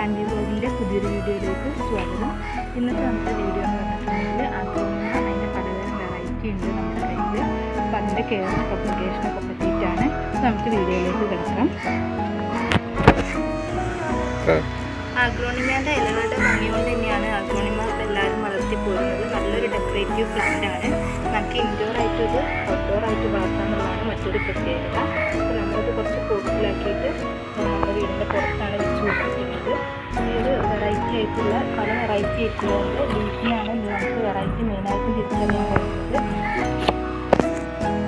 Sandy ബ്ലോഗിന്റെ പുതിയൊരു വീഡിയോയിലേക്ക് സ്വാഗതം. ഇന്നത്തെ നമ്മുടെ വീഡിയോ എന്ന് പറഞ്ഞിട്ടുണ്ടെങ്കിൽ അഗ്രോണിമ അതിന്റെ പലതരം വെറൈറ്റി ഉണ്ട് നമ്മുടെ കയ്യിൽ. അപ്പം അതിന്റെ കെയർ പ്രസന്റേഷനൊക്കെ പറ്റിയിട്ടാണ് നമുക്ക് വീഡിയോയിലേക്ക് കിടക്കാം. ആഗ്രോണിമയുടെ ഇലകളുടെ ഭംഗിയോട് തന്നെയാണ് ആഗ്രോണിമ എല്ലാവരും വളർത്തി പോകുന്നത് നല്ലൊരു ഡെക്കറേറ്റീവ് പ്ലാന്റ് ആണ്. നമുക്ക് ഇൻഡോർ ആയിട്ട് ഇത് ഔട്ട്ഡോർ ആയിട്ട് വളർത്താമെന്നുള്ളതാണ് മറ്റൊരു പ്രത്യേകത. അപ്പോൾ നമ്മളത് കുറച്ച് കൂട്ടിലാക്കിയിട്ട് നമ്മുടെ വീടിന്റെ പുറത്താണ് ആയിട്ടുള്ള പല വെറൈറ്റി ആയിട്ടുള്ളതുകൊണ്ട് ബീച്ചിയാണ് നമുക്ക് വെറൈറ്റി മെയിനായിട്ടും തിരിച്ചറിയാൻ കഴിയുന്നത്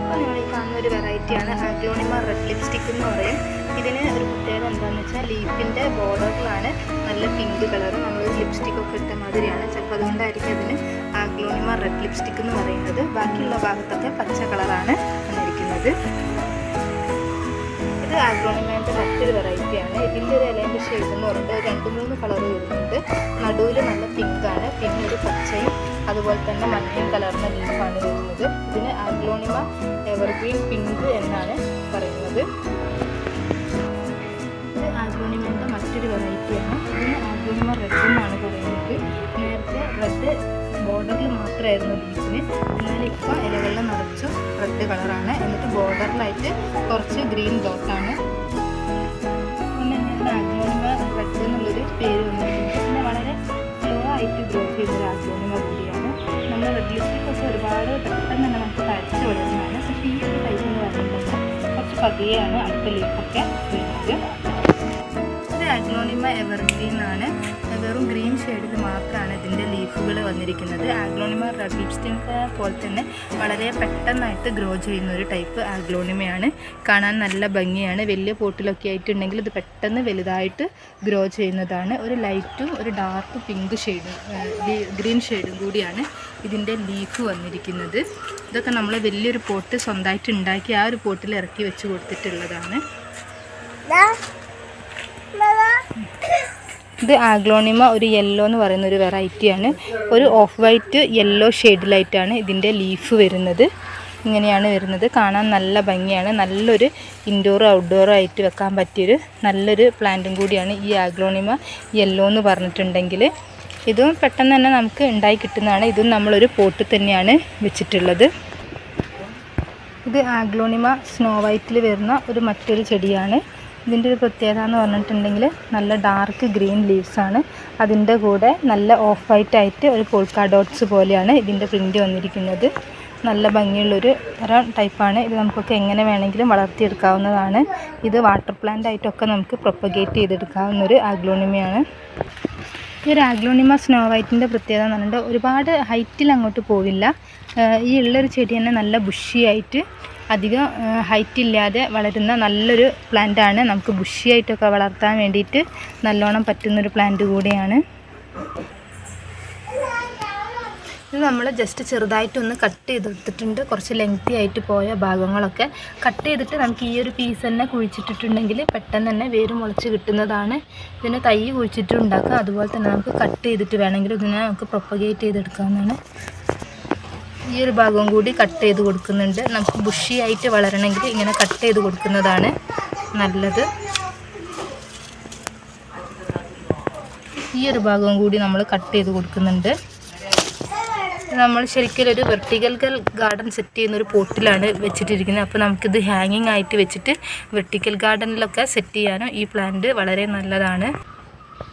അപ്പോൾ നിങ്ങൾ ഈ കാണുന്ന ഒരു വെറൈറ്റിയാണ് ആഗ്ലോണിമ റെഡ് ലിപ്സ്റ്റിക് എന്ന് പറയും. ഇതിന് ഒരു പ്രത്യേകത എന്താണെന്ന് വെച്ചാൽ ലീഫിന്റെ ബോർഡറിലാണ് നല്ല പിങ്ക് കളർ നമ്മൾ ലിപ്സ്റ്റിക് ഒക്കെ ഇട്ട മാതിരിയാണ്. ചിലപ്പോൾ അതുകൊണ്ടായിരിക്കും അതിന് ആഗ്ലോണിമ റെഡ് ലിപ്സ്റ്റിക് എന്ന് പറയുന്നത്. ബാക്കിയുള്ള ഭാഗത്തൊക്കെ പച്ച കളറാണ് വന്നിരിക്കുന്നത്. ഇത് ആഗ്ലോണിമേന്റെ മറ്റൊരു വെറൈറ്റിയാണ്. ഇതിന്റെ ഒരു ഇലേന്റെ ഷെയ്ഡ് എന്ന് പറയുന്നത് രണ്ട് മൂന്ന് കളർ വരുന്നുണ്ട്. നടുവിൽ നല്ല പിങ്കാണ് പിന്നെ ഒരു പച്ചയും അതുപോലെ തന്നെ മഞ്ഞയും കലർന്ന ലീഫാണ് വരുന്നത്. ഇതിന് ആഗ്ലോണിമ എവർഗ്രീൻ പിങ്ക് എന്നാണ് പറയുന്നത്. ഇത് ആഗ്ലോണിമേന്റെ മറ്റൊരു വെറൈറ്റിയാണ് ഇതിന് ആഗ്ലോണിമ റെഡ് എന്നാണ് പറയുന്നത്. നേരത്തെ റെഡ് മാത്രമായിരുന്നു. ബീച്ചിന് എന്നാൽ ഇപ്പോൾ ഇലകളിൽ നിറച്ച് റെഡ് കളറാണ് എന്നിട്ട് ബോർഡറിലായിട്ട് കുറച്ച് ഗ്രീൻ ഡോട്ടാണ് പിന്നെ ആഗ്ലോണിമ റെഡ് എന്നുള്ളൊരു പേര് വന്നിട്ടുണ്ട്. പിന്നെ വളരെ സ്ലോ ആയിട്ട് ഗ്രോ ചെയ്ത ആഗ്ലോണിമ കൂടിയാണ്. നമ്മൾ റെഡ് ലിപ്സ്റ്റിക്കൊക്കെ ഒരുപാട് പെട്ടെന്ന് തന്നെ നമുക്ക് തഴച്ച് വളരുന്നതാണ് പക്ഷേ ഈ ഒരു ടൈപ്പ് എന്ന് പറയുമ്പോൾ കുറച്ച് പതിയെയാണ് അടുത്ത ലീഫൊക്കെ വരുന്നത്. ഇത് ആഗ്ലോണിമ എവർഗ്രീൻ ആണ്. വെറും ഗ്രീൻ ഷെയ്ഡിൽ മാത്രമാണ് ഇതിന്റെ ലീഫുകൾ വന്നിരിക്കുന്നത്. ആഗ്ലോണിമ ലിപ്സ്റ്റിക് പോലെ തന്നെ വളരെ പെട്ടെന്നായിട്ട് ഗ്രോ ചെയ്യുന്ന ഒരു ടൈപ്പ് ആഗ്ലോണിമയാണ്. കാണാൻ നല്ല ഭംഗിയാണ്. വലിയ പോട്ടിലൊക്കെ ആയിട്ടുണ്ടെങ്കിൽ ഇത് പെട്ടെന്ന് വലുതായിട്ട് ഗ്രോ ചെയ്യുന്നതാണ്. ഒരു ലൈറ്റും ഒരു ഡാർക്ക് പിങ്ക് ഷെയ്ഡും ഗ്രീൻ ഷെയ്ഡും കൂടിയാണ് ഇതിന്റെ ലീഫ് വന്നിരിക്കുന്നത്. ഇതൊക്കെ നമ്മൾ വലിയൊരു പോട്ട് സ്വന്തമായിട്ട് ഉണ്ടാക്കി ആ ഒരു പോട്ടിൽ ഇറക്കി വെച്ച് കൊടുത്തിട്ടുള്ളതാണ്. ഇത് ആഗ്ലോണിമ ഒരു യെല്ലോ എന്ന് പറയുന്ന ഒരു വെറൈറ്റിയാണ് ഒരു ഓഫ് വൈറ്റ് യെല്ലോ ഷെയ്ഡിലായിട്ടാണ് ഇതിന്റെ ലീഫ് വരുന്നത്. ഇങ്ങനെയാണ് വരുന്നത്. കാണാൻ നല്ല ഭംഗിയാണ്. നല്ലൊരു ഇൻഡോറും ഔട്ട്ഡോറും ആയിട്ട് വെക്കാൻ പറ്റിയൊരു നല്ലൊരു പ്ലാന്റും കൂടിയാണ് ഈ ആഗ്ലോണിമ യെല്ലോ എന്ന് പറഞ്ഞിട്ടുണ്ടെങ്കിൽ. ഇതും പെട്ടെന്ന് തന്നെ നമുക്ക് ഉണ്ടായി കിട്ടുന്നതാണ്. ഇതും നമ്മളൊരു പോട്ട് തന്നെയാണ് വെച്ചിട്ടുള്ളത്. ഇത് ആഗ്ലോണിമ സ്നോ വൈറ്റിൽ വരുന്ന ഒരു മറ്റൊരു ചെടിയാണ്. ഇതിന്റെ ഒരു പ്രത്യേകത എന്ന് പറഞ്ഞിട്ടുണ്ടെങ്കിൽ നല്ല ഡാർക്ക് ഗ്രീൻ ലീവ്സ് ആണ്. അതിന്റെ കൂടെ നല്ല ഓഫ് വൈറ്റ് ആയിട്ട് ഒരു പോൾക്കാ ഡോട്ട്സ് പോലെയാണ് ഇതിന്റെ പ്രിന്റ് വന്നിരിക്കുന്നത്. നല്ല ഭംഗിയുള്ളൊരു തരം ടൈപ്പാണ് ഇത് നമുക്കൊക്കെ എങ്ങനെ വേണമെങ്കിലും വളർത്തിയെടുക്കാവുന്നതാണ്. ഇത് വാട്ടർ പ്ലാന്റ് ആയിട്ടൊക്കെ നമുക്ക് പ്രൊപ്പഗേറ്റ് ചെയ്തെടുക്കാവുന്ന ഒരു ആഗ്ലോണിമയാണ് ഈ ഒരു ആഗ്ലോണിമ സ്നോ വൈറ്റിന്റെ പ്രത്യേകത എന്ന് പറഞ്ഞിട്ട് ഒരുപാട് ഹൈറ്റിൽ അങ്ങോട്ട് പോവില്ല. ഈ ഉള്ളൊരു ചെടി തന്നെ നല്ല ബുഷിയായിട്ട് അധികം ഹൈറ്റ് ഇല്ലാതെ വളരുന്ന നല്ലൊരു പ്ലാന്റാണ് നമുക്ക് ബുഷിയായിട്ടൊക്കെ വളർത്താൻ വേണ്ടിയിട്ട് നല്ലോണം പറ്റുന്നൊരു പ്ലാന്റ് കൂടിയാണ്. ഇത് നമ്മൾ ജസ്റ്റ് ചെറുതായിട്ടൊന്ന് കട്ട് ചെയ്തെടുത്തിട്ടുണ്ട്. കുറച്ച് ലെങ്തി ആയിട്ട് പോയ ഭാഗങ്ങളൊക്കെ. കട്ട് ചെയ്തിട്ട് നമുക്ക് ഈ ഒരു പീസ് തന്നെ കുഴിച്ചിട്ടിട്ടുണ്ടെങ്കിൽ പെട്ടെന്ന് തന്നെ വേര് മുളച്ച് കിട്ടുന്നതാണ്. ഇതിനെ തൈ കുഴിച്ചിട്ട് ഉണ്ടാക്കാം. അതുപോലെ തന്നെ നമുക്ക് കട്ട് ചെയ്തിട്ട് വേണമെങ്കിൽ ഇതിനെ നമുക്ക് പ്രൊപ്പഗേറ്റ് ചെയ്തെടുക്കാവുന്നതാണ്. ഈ ഒരു ഭാഗവും കൂടി കട്ട് ചെയ്ത് കൊടുക്കുന്നുണ്ട്. നമുക്ക് ബുഷിയായിട്ട് വളരണമെങ്കിൽ ഇങ്ങനെ കട്ട് ചെയ്ത് കൊടുക്കുന്നതാണ് നല്ലത്. ഈ ഒരു ഭാഗവും കൂടി നമ്മൾ കട്ട് ചെയ്ത് കൊടുക്കുന്നുണ്ട്. നമ്മൾ ശരിക്കും ഒരു വെർട്ടിക്കൽ ഗാർഡൻ സെറ്റ് ചെയ്യുന്ന ഒരു പോട്ടിലാണ് വെച്ചിട്ടിരിക്കുന്നത്. അപ്പോൾ നമുക്കിത് ഹാങ്ങിങ് ആയിട്ട് വെച്ചിട്ട് വെർട്ടിക്കൽ ഗാർഡനിലൊക്കെ സെറ്റ് ചെയ്യാനും ഈ പ്ലാന്റ് വളരെ നല്ലതാണ്.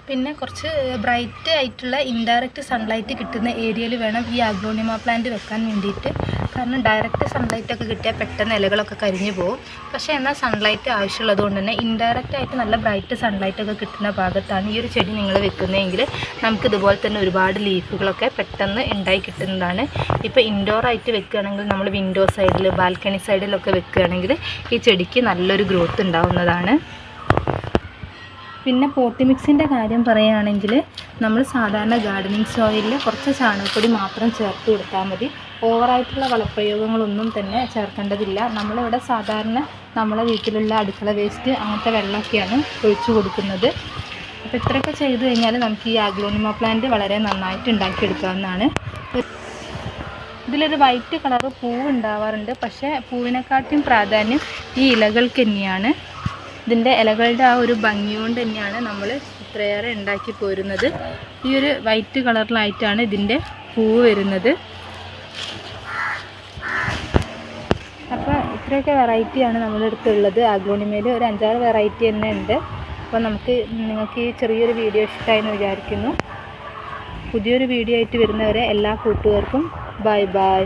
പിന്നെ കുറച്ച് ബ്രൈറ്റ് ആയിട്ടുള്ള ഇൻഡയറക്റ്റ് സൺലൈറ്റ് കിട്ടുന്ന ഏരിയയിൽ വേണം ഈ അഗ്ലോണിമ പ്ലാന്റ് വെക്കാൻ വേണ്ടിയിട്ട്. കാരണം ഡയറക്റ്റ് സൺലൈറ്റ് ഒക്കെ കിട്ടിയാൽ പെട്ടെന്ന് ഇലകളൊക്കെ കരിഞ്ഞു പോകും പക്ഷേ എന്നാൽ സൺലൈറ്റ് ആവശ്യമുള്ളത് കൊണ്ട് തന്നെ ഇൻഡയറക്റ്റ് ആയിട്ട് നല്ല ബ്രൈറ്റ് സൺലൈറ്റ് ഒക്കെ കിട്ടുന്ന ഭാഗത്താണ് ഈ ഒരു ചെടി നിങ്ങൾ വെക്കുന്നതെങ്കിൽ നമുക്ക് ഇതുപോലെ തന്നെ ഒരുപാട് ലീഫുകളൊക്കെ പെട്ടെന്ന് ഉണ്ടായി കിട്ടുന്നതാണ്. ഇപ്പോൾ ഇൻഡോർ ആയിട്ട് വെക്കുകയാണെങ്കിൽ നമ്മൾ വിൻഡോ സൈഡിൽ ബാൽക്കണി സൈഡിലൊക്കെ വെക്കുകയാണെങ്കിൽ ഈ ചെടിക്ക് നല്ലൊരു ഗ്രോത്ത് ഉണ്ടാവുന്നതാണ്. പിന്നെ പോട്ടി മിക്സിന്റെ കാര്യം പറയുകയാണെങ്കിൽ നമ്മൾ സാധാരണ ഗാർഡനിങ് സോയിലിൽ കുറച്ച് ചാണകപ്പൊടി മാത്രം ചേർത്ത് കൊടുത്താൽ മതി. ഓവറായിട്ടുള്ള വളപ്രയോഗങ്ങളൊന്നും തന്നെ ചേർക്കേണ്ടതില്ല. നമ്മളിവിടെ സാധാരണ നമ്മളെ വീട്ടിലുള്ള അടുക്കള വേസ്റ്റ് അങ്ങനത്തെ വെള്ളമൊക്കെയാണ് ഒഴിച്ചു കൊടുക്കുന്നത്. അപ്പോൾ ഇത്രയൊക്കെ ചെയ്തു കഴിഞ്ഞാൽ നമുക്ക് ഈ ആഗ്ലോണിമ പ്ലാന്റ് വളരെ നന്നായിട്ട് ഉണ്ടാക്കിയെടുക്കാവുന്നതാണ്. ഇതിലൊരു വൈറ്റ് കളർ പൂവ് ഉണ്ടാവാറുണ്ട്. പക്ഷേ പൂവിനെക്കാട്ടിയും പ്രാധാന്യം ഈ ഇലകൾക്ക് തന്നെയാണ്. ഇതിന്റെ ഇലകളുടെ ആ ഒരു ഭംഗി കൊണ്ട് തന്നെയാണ് നമ്മൾ ഇത്രയേറെ ഉണ്ടാക്കി പോരുന്നത്. ഈ ഒരു വൈറ്റ് കളറിലായിട്ടാണ് ഇതിന്റെ പൂവ് വരുന്നത്. അപ്പോൾ ഇത്രയൊക്കെ വെറൈറ്റിയാണ് നമ്മുടെ അടുത്തുള്ളത് ആഗ്ലോണിമേൽ ഒരു അഞ്ചാറ് വെറൈറ്റി തന്നെ ഉണ്ട്. അപ്പോൾ നമുക്ക് നിങ്ങൾക്ക് ഈ ചെറിയൊരു വീഡിയോ ഇഷ്ടമായി എന്ന് വിചാരിക്കുന്നു. പുതിയൊരു വീഡിയോ ആയിട്ട് വരുന്നവരെ എല്ലാ കൂട്ടുകാർക്കും ബൈ ബൈ